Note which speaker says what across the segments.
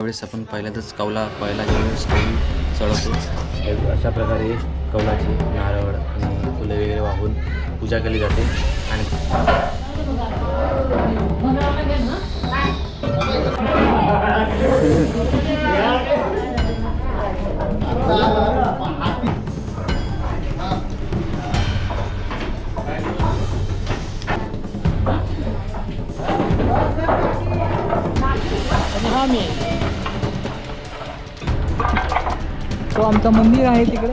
Speaker 1: त्यावेळेस आपण पहिल्यांदाच कौला पहिला ज्यावेळेस कौल चढवतो अशा प्रकारे कौलाची नारळ आणि फुले वगैरे वाहून पूजा केली जाते. आणि
Speaker 2: तो आमचं मंदिर आहे तिकडे.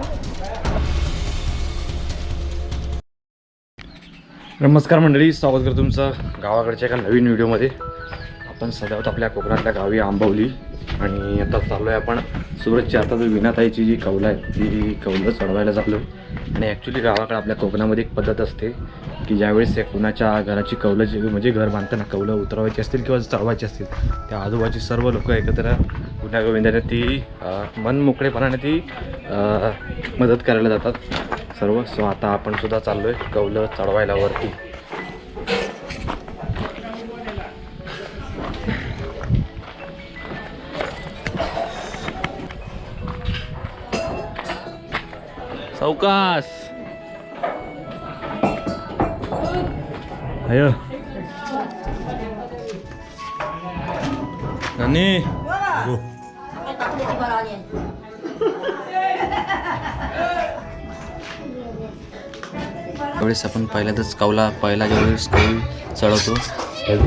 Speaker 1: नमस्कार मंडळी स्वागत करतो तुमचं गावाकडच्या एका नवीन व्हिडिओमध्ये. आपण सजावत आपल्या कोकणातल्या गावी आंबवली. आणि आता चाललो आहे आपण सुरतची आता जो विनाताईची जी कौलं आहे ती कौलं चढवायला चाललो आणि ॲक्च्युली गावाकडे आपल्या कोकणामध्ये एक पद्धत असते की ज्यावेळेस या कुणाच्या घराची कौलं जी म्हणजे घर बांधताना कौलं उतरवायची असतील किंवा चढवायची असतील त्या आजूबाजूची सर्व लोक एकत्र गुन्ह्या गोविंदाने ती अं, मन मोकळेपणाने ती मदत करायला जातात. सर्व. सो आता आपण सुद्धा चाललो आहे कौलं चढवायला वरती. सावकाश! अय नानी त्यावेळेस आपण पहिल्यांदाच कौला पहिला ज्यावेळेस कौल चढवतो.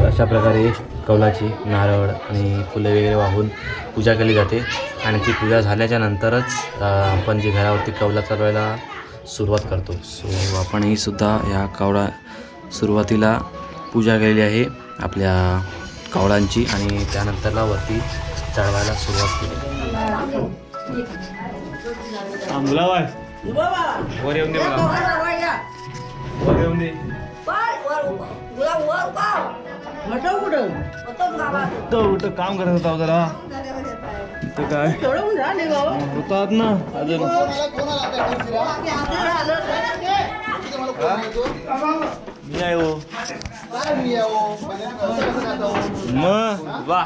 Speaker 1: अशा प्रकारे कौलाची नारळ आणि फुले वगैरे वाहून पूजा केली जाते. आणि ती पूजा झाल्याच्या नंतरच आपण जे घरावरती कौला चढवायला सुरुवात करतो. सो आपणही सुद्धा या कावळा सुरुवातीला पूजा केलेली आहे आपल्या कावळांची आणि त्यानंतरला वरती चढवायला सुरुवात केली. वर येऊन दे मला. वर येऊन दे. कुठं? काम करत होता जरा इथं काय? होतात ना. अजून. मी आहे हो. मग? वा.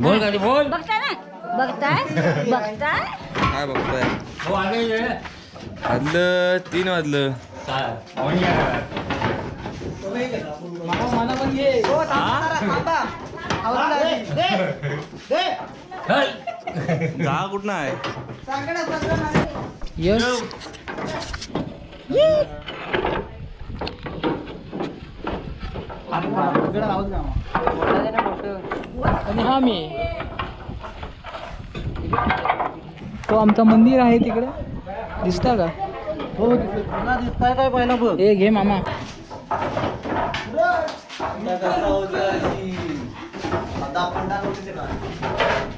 Speaker 1: बोल गाडी बोल.
Speaker 3: बघताय ना? बघताय? बघताय?
Speaker 1: काय बघताय? वाजलं तीन वाजलं. जा कुठं आहे?
Speaker 2: यश आणि हा मी. तो आमचं मंदिर आहे तिकडे. दिसता का? हो दिसताय. काय पहिला बघ. हे घे मामा.
Speaker 3: काकी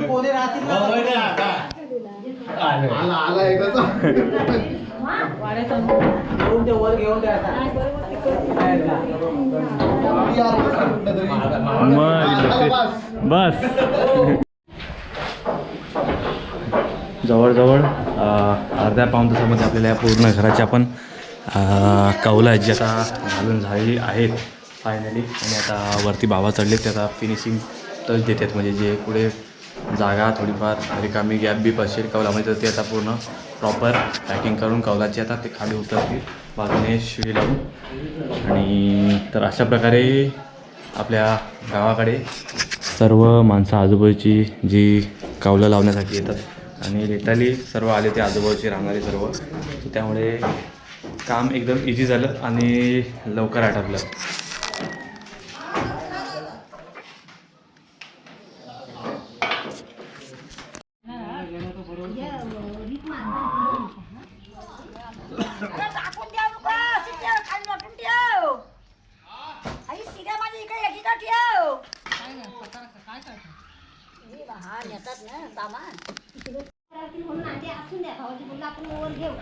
Speaker 1: मग बस. जवळजवळ अर्ध्या पाऊण तासामध्ये आपल्याला या पूर्ण घराच्या आपण कौला जी आता घालून झालेली आहेत फायनली आणि आता वरती बाबा चढले ते आता फिनिशिंग टच देतात. म्हणजे जे पुढे जागा थोडीफार रिकामी गॅप बीप असेल कौलामध्ये तर ते आता पूर्ण प्रॉपर पॅकिंग करून कौलाची आता ते खाली उतरतील. बाजूने शिडी लावून. आणि तर अशा प्रकारे आपल्या गावाकडे सर्व माणसं आजूबाजूची जी कावलं लावण्यासाठी येतात. आणि लिटरली सर्व आले ते आजूबाजूचे राहणारे सर्व. त्यामुळे काम एकदम इझी झालं आणि लवकर आटपलं.
Speaker 3: टाकून द्या नको शिट्या खाली वाटून ठेव आई शिट्या माझ्या इकडे याची का ठेव हे हा नेतात ना सामान
Speaker 4: म्हणून आधी असून द्या भावाजी बोलला आपण वर घेऊ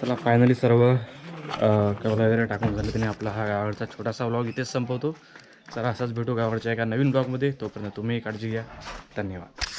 Speaker 1: चला फायनली सर्व कवला वगैरे टाकून झालं. त्याने आपला हा गावाचा छोटासा व्लॉग इथेच संपवतो. चला असाच भेटू गावाच्या एका नवीन ब्लॉगमध्ये तोपर्यंत तुम्ही काळजी घ्या. धन्यवाद.